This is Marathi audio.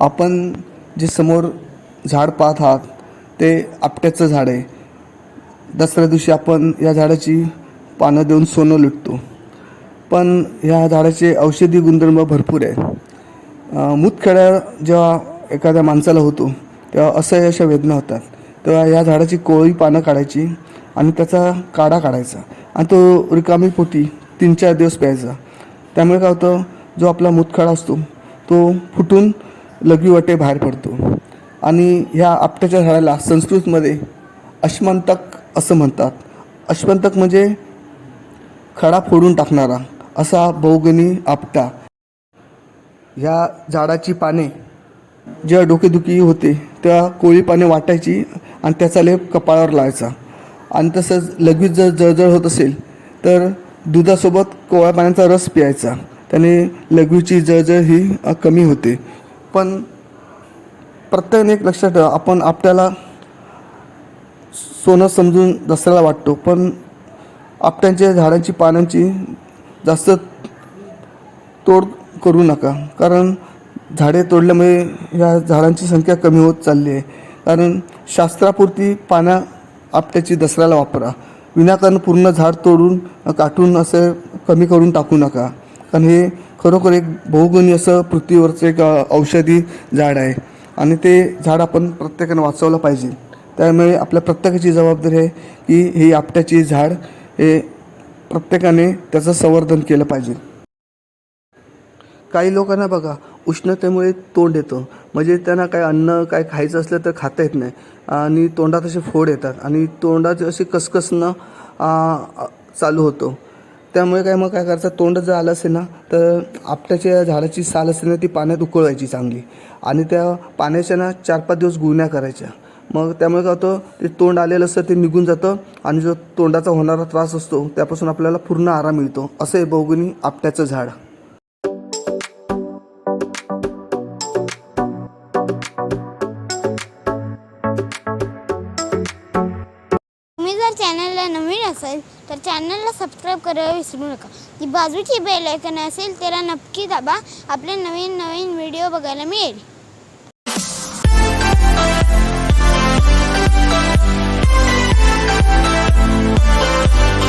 आपण जे समोर झाड पाहत आहात ते आपट्याचं झाड आहे. दसऱ्या दिवशी आपण या झाडाची पानं देऊन सोनं लुटतो. पण ह्या झाडाचे औषधी गुणधर्म भरपूर आहे मूतखेड्या जेव्हा एखाद्या माणसाला होतो तेव्हा असह्य अशा वेदना होतात. तेव्हा या झाडाची कोळी पानं काढायची आणि त्याचा काढा काढायचा. आणि तो रिकामी पोटी तीन चार दिवस प्यायचा. त्यामुळे काय होतं जो आपला मूतखडा असतो तो फुटून लघवीवाटे बाहेर पडतो. आणि ह्या आपट्याच्या झाडाला संस्कृतमध्ये अश्मंतक असं म्हणतात. अश्मंतक म्हणजे खडा फोडून टाकणारा असा बहुगणी आपटा. ह्या झाडाची पाने जेव्हा डोकेदुखी होते तेव्हा कोळी पाने वाटायची आणि त्याचा लेप कपाळावर लावायचा. आणि तसंच लगेच जर जळजळ होत असेल तर दुधासोबत कोवळ्या पाण्याचा रस प्यायचा. त्याने लघवीची जळजळ ही कमी होते. पण प्रत्येकाने एक लक्षात ठेवा. आपण आपल्याला सोनं समजून दसऱ्याला वाटतो पण आपट्यांच्या झाडांची पानांची जास्त तोड करू नका. कारण झाडे तोडल्यामुळे ह्या झाडांची संख्या कमी होत चालली आहे. कारण शास्त्रापुरती पानं आपट्याची दसऱ्याला वापरा. विनाकारण पूर्ण झाड तोडून काटून असं कमी करून टाकू नका. कारण हे खरोखर एक बहुगुणी असं पृथ्वीवरचं एक औषधी झाड आहे. आणि ते झाड आपण प्रत्येकाने वाचवलं पाहिजे. त्यामुळे आपल्या प्रत्येकाची जबाबदारी आहे की ही आपट्याची झाड हे प्रत्येकाने त्याचं संवर्धन केलं पाहिजे. काही लोकांना बघा उष्णतेमुळे तोंड येतं. म्हणजे त्यांना काय अन्न काय खायचं असलं तर खाता येत नाही. आणि तोंडात असे फोड येतात. आणि तोंडात असे कसकसणं चालू होतं. त्यामुळे काय मग काय करायचं? तोंड जर आलं असेल ना तर आपट्याच्या झाडाची साल असते ना ती पाण्यात उकळवायची चांगली. आणि त्या पाण्याच्या ना चार पाच दिवस गुळण्या करायच्या. मग त्यामुळे काय होतं ते तोंड आलेलं असतं ते निघून जातं. आणि जो तोंडाचा होणारा त्रास असतो त्यापासून आपल्याला पूर्ण आराम मिळतो. असं आहे बहुगुणी आपट्याचं झाड. चॅनलला नवीन असेल तर चॅनलला सबस्क्राईब करायला विसरू नका. जी बाजूची बेल ऐकन असेल त्याला नक्की दाबा. आपले नवीन नवीन व्हिडिओ बघायला मिळेल.